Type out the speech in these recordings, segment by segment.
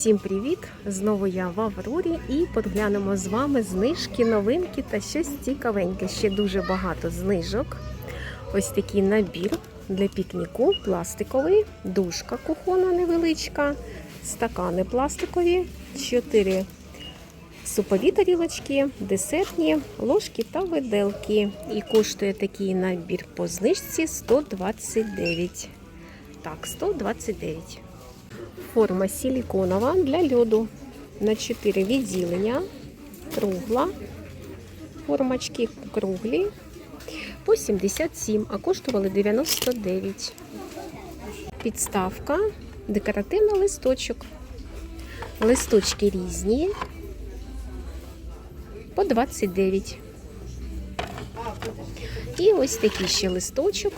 Всім привіт! Знову я в Аврорі і подглянемо з вами знижки, новинки та щось цікавеньке. Ще дуже багато знижок. Ось такий набір для пікніку пластиковий, дужка кухонна невеличка, стакани пластикові, 4 супові тарілочки, десертні, ложки та виделки. І коштує такий набір по знижці 129. Так, 129. Форма силіконова для льоду на 4 відділення, кругла, формочки круглі по 77, а коштували 99. Підставка, декоративний листочок. Листочки різні по 29. І ось такий ще листочок,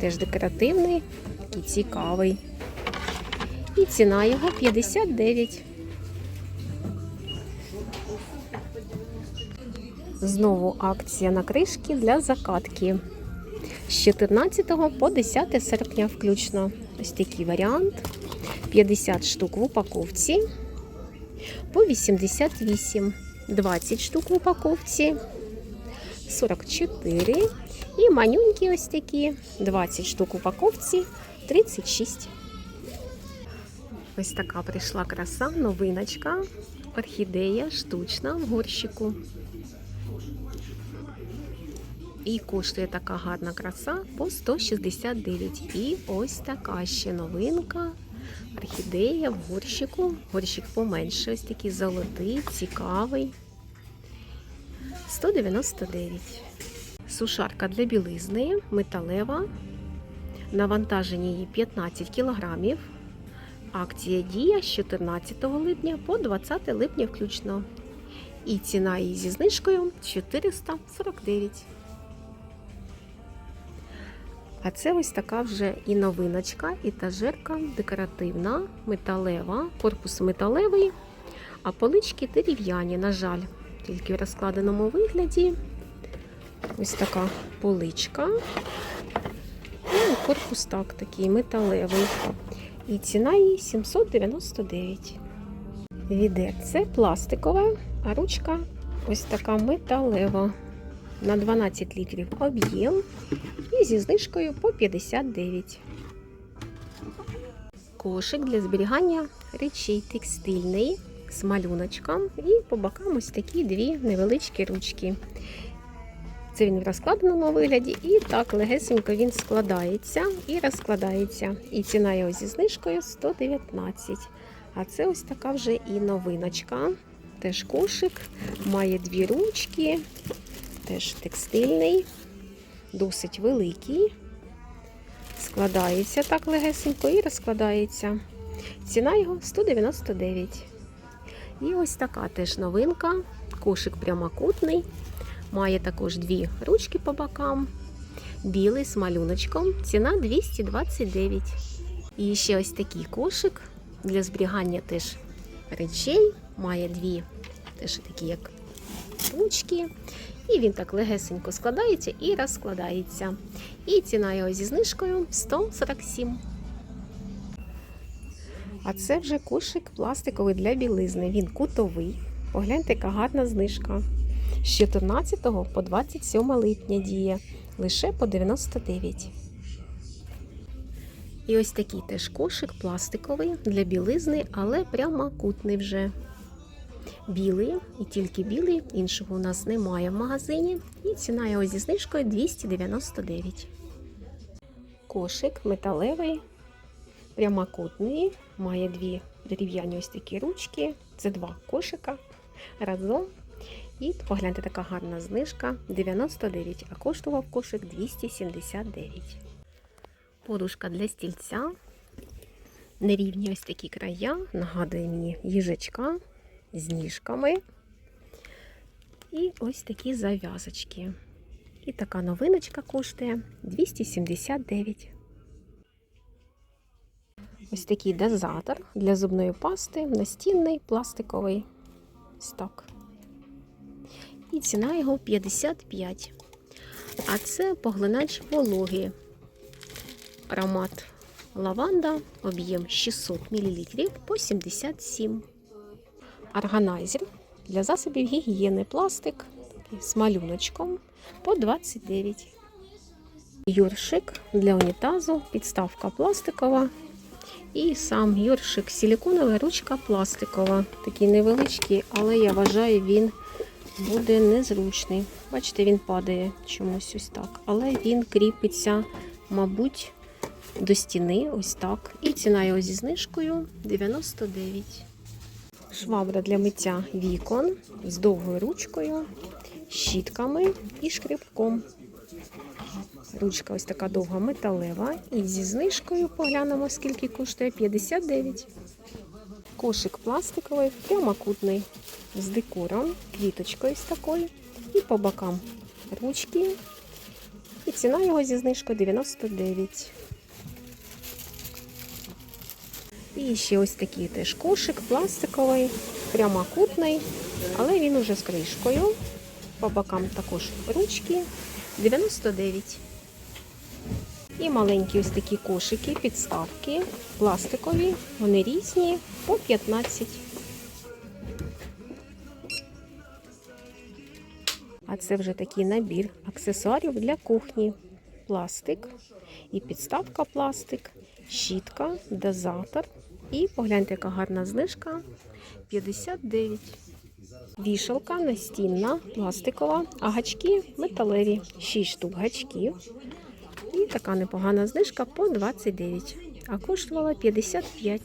теж декоративний, такий цікавий. І ціна його 59. Знову акція на кришки для закатки. З 14 по 10 серпня включно. Ось такий варіант. 50 штук в упаковці по 88. 20 штук в упаковці 44. І манюнькі ось такі 20 штук в упаковці 36. Ось така прийшла краса, новиночка, орхідея штучна в горщику. І коштує така гарна краса по 169. І ось така ще новинка. Орхідея в горщику. Горщик поменше, ось такий золотий, цікавий. 199. Сушарка для білизни, металева. Навантаження її 15 кілограмів. Акція дія з 14 липня по 20 липня включно. І ціна її зі знижкою 449. А це ось така вже і новиночка, і тажерка декоративна, металева, корпус металевий, а полички дерев'яні, на жаль, тільки в розкладеному вигляді. Ось така поличка. І корпус так такий металевий. І ціна її 799. Відерце пластикове, а ручка ось така металева. На 12 літрів об'єм і зі знижкою по 59. Кошик для зберігання речей текстильний з малюночком. І по бокам ось такі дві невеличкі ручки. Це він в розкладеному вигляді, і так легесенько він складається і розкладається. І ціна його зі знижкою 119. А це ось така вже і новиночка. Теж кошик, має дві ручки, теж текстильний, досить великий. Складається так легесенько і розкладається. Ціна його 199. І ось така теж новинка. Кошик прямокутний. Має також дві ручки по бокам, білий з малюночком. Ціна 229. І ще ось такий кошик для зберігання теж речей. Має дві теж такі, як ручки. І він так легесенько складається і розкладається. І ціна його зі знижкою 147. А це вже кошик пластиковий для білизни. Він кутовий. Погляньте, яка гарна знижка. З 14 по 27 липня діє лише по 99. І ось такий теж кошик пластиковий для білизни, але прямокутний вже. Білий і тільки білий, іншого у нас немає в магазині. І ціна його зі знижкою 299. Кошик металевий, прямокутний, має дві дерев'яні ось такі ручки. Це два кошика разом. І погляньте, така гарна знижка 99, а коштував кошик 279. Подушка для стільця. Нерівні ось такі края. Нагадує мені їжачка з ніжками. І ось такі зав'язочки. І така новиночка коштує 279. Ось такий дозатор для зубної пасти, настінний, пластиковий. Ось так. І ціна його 55. А це поглинач вологи. Аромат лаванда, об'єм 600 мл по 77. Органайзер для засобів гігієни пластик з малюночком по 29. Юршик для унітазу, підставка пластикова. І сам юршик силіконова, ручка пластикова. Такий невеличкий, але я вважаю, він буде незручний. Бачите, він падає чомусь ось так. Але він кріпиться, мабуть, до стіни, ось так. І ціна його зі знижкою 99. Швабра для миття вікон з довгою ручкою, щітками і шкребком. Ручка ось така довга металева. І зі знижкою поглянемо, скільки коштує 59. Кошик пластиковий, прямокутний, з декором, квіточкою ось такою. І по бокам ручки. І ціна його зі знижкою 99. І ще ось такий теж кошик пластиковий, прямокутний, але він уже з кришкою. По бокам також ручки 99. І маленькі ось такі кошики, підставки, пластикові, вони різні по 15. Це вже такий набір аксесуарів для кухні. Пластик і підставка пластик, щітка, дозатор. І погляньте, яка гарна знижка 59. Вішалка настінна, пластикова, а гачки металеві. 6 штук гачків. І така непогана знижка по 29, а коштувала 55.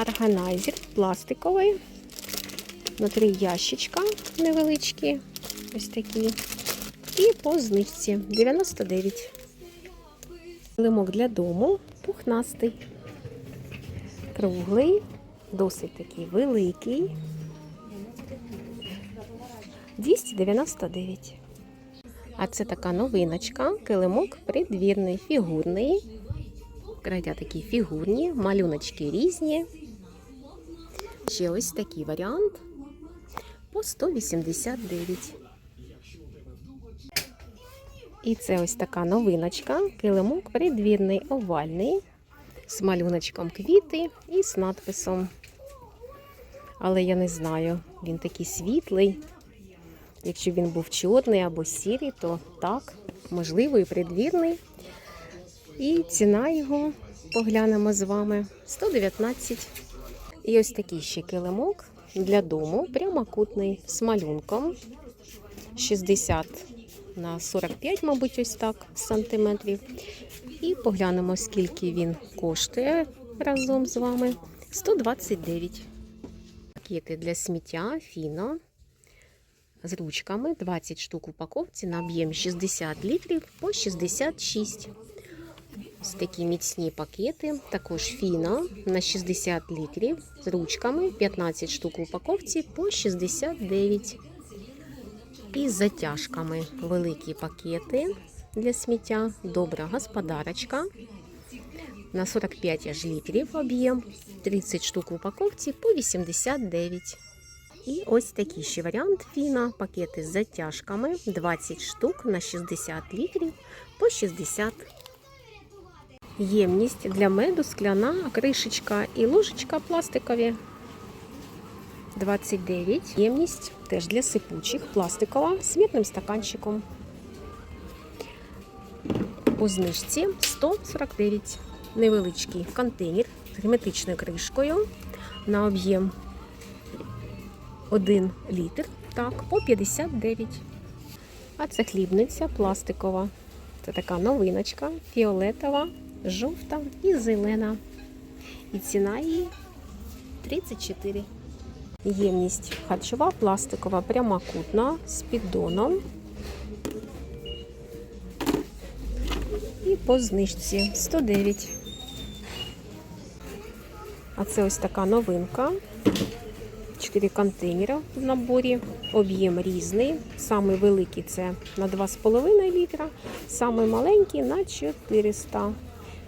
Органайзер пластиковий. На три ящичка невеличкі. Ось такі. І по знижці 99. Лимок для дому пухнастий. Круглий, досить такий великий. 299. А це така новиночка, килимок придвірний, фігурний. Крайдя такі фігурні, малюночки різні. Ще ось такий варіант по 189. І це ось така новиночка, килимок придвірний, овальний, з малюночком квіти і з надписом. Але я не знаю, він такий світлий. Якщо він був чорний або сірий, то так, можливо, і придвірний. І ціна його поглянемо з вами 119. І ось такий ще килимок для дому, прямокутний з малюнком 60 на 45, мабуть, ось так сантиметрів. І поглянемо, скільки він коштує разом з вами. 129. Пакети для сміття, фіно з ручками 20 штук упаковці на об'єм 60 літрів по 66. Ось такі міцні пакети, також фіно на 60 літрів з ручками 15 штук упаковці по 69. І з затяжками великі пакети для сміття. Добра господарочка. На 45 аж літрів об'єм, 30 штук в упаковці по 89. І ось такий ще варіант фіна. Пакети з затяжками 20 штук на 60 літрів по 60. Ємність для меду, скляна, кришечка і ложечка пластикові. 29. Ємність теж для сипучих, пластикова з мітним стаканчиком. По знижці 149. Невеличкий контейнер з герметичною кришкою на об'єм 1 літр, так, по 59. А це хлібниця пластикова. Це така новиночка, фіолетова, жовта і зелена. І ціна її 34. Ємність харчова, пластикова, прямокутна з піддоном. І по знижці 109. А це ось така новинка. 4 контейнери в наборі. Об'єм різний. Самий великий це на 2,5 літра, самий маленький на 400,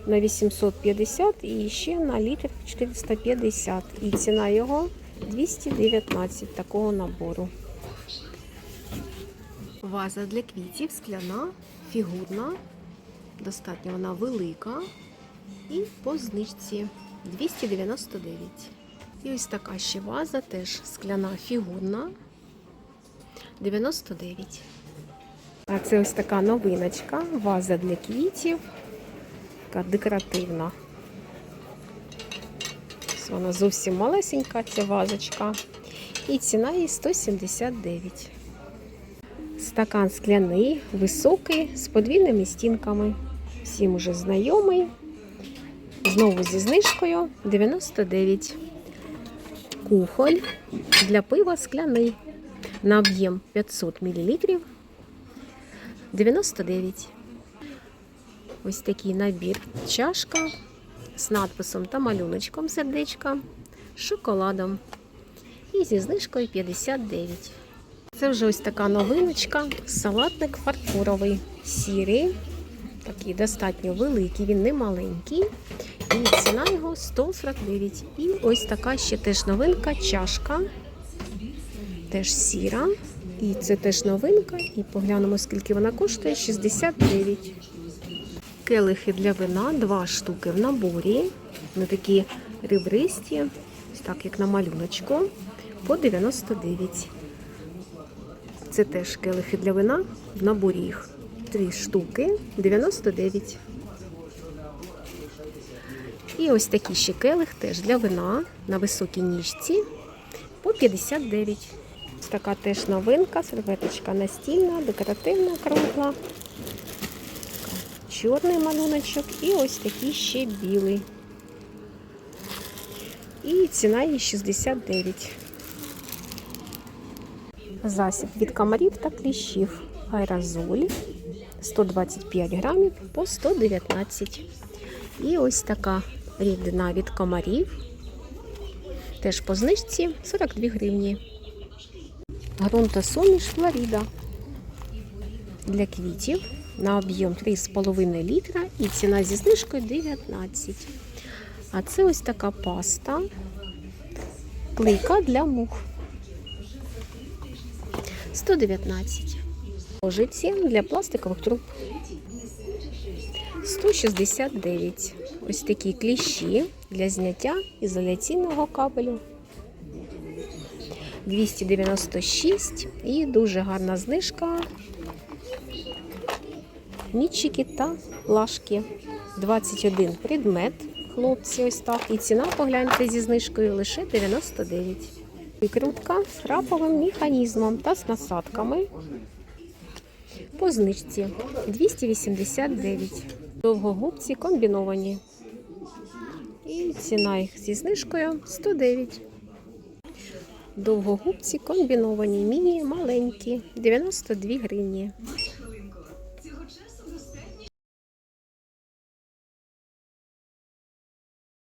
на 850 і ще на літр 450. І ціна його 219 такого набору. Ваза для квітів скляна, фігурна. Достатньо вона велика. І по знижці 299. І ось така ще ваза, теж скляна фігурна 99. А це ось така новиночка, ваза для квітів, така декоративна. Вона зовсім малесенька, ця вазочка. І ціна її 179. Стакан скляний, високий, з подвійними стінками. Всім уже знайомий. Знову зі знижкою 99. Кухоль для пива скляний. На об'єм 500 мл 99. Ось такий набір. Чашка з надписом та малюночком сердечка, шоколадом. І зі знижкою 59. Це вже ось така новиночка. Салатник фарфоровий, сірий, такий достатньо великий, він не маленький. І ціна його 149. І ось така ще теж новинка чашка. Теж сіра. І це теж новинка. І поглянемо, скільки вона коштує 69. Келихи для вина, два штуки в наборі. Вони такі ребристі, так як на малюночку, по 99. Це теж келихи для вина. В наборі їх три штуки, 99. І ось такий ще келих теж для вина на високій ніжці по 59. Ось така теж новинка, серветочка настільна, декоративна, кругла. Чорний малюночок і ось такий ще білий. І ціна її 69. Засіб від комарів та кліщів. Аерозоль 125 грамів по 119. І ось така рідина від комарів. Теж по знижці 42 гривні. Грунтосуміш Флоріда для квітів на об'єм 3,5 літра і ціна зі знижкою 19. А це ось така паста. Плийка для мух. 119. Ложиці для пластикових труб. 169. Ось такі кліщі для зняття ізоляційного кабелю. 296 і дуже гарна знижка. Нічики та плашки. 21 предмет. Хлопці, ось так. І ціна, погляньте, зі знижкою лише 99. Викрутка з раповим механізмом та з насадками. По знижці 289. Довгогубці комбіновані. І ціна їх зі знижкою 109. Довгогубці комбіновані, міні маленькі, 92 гривні.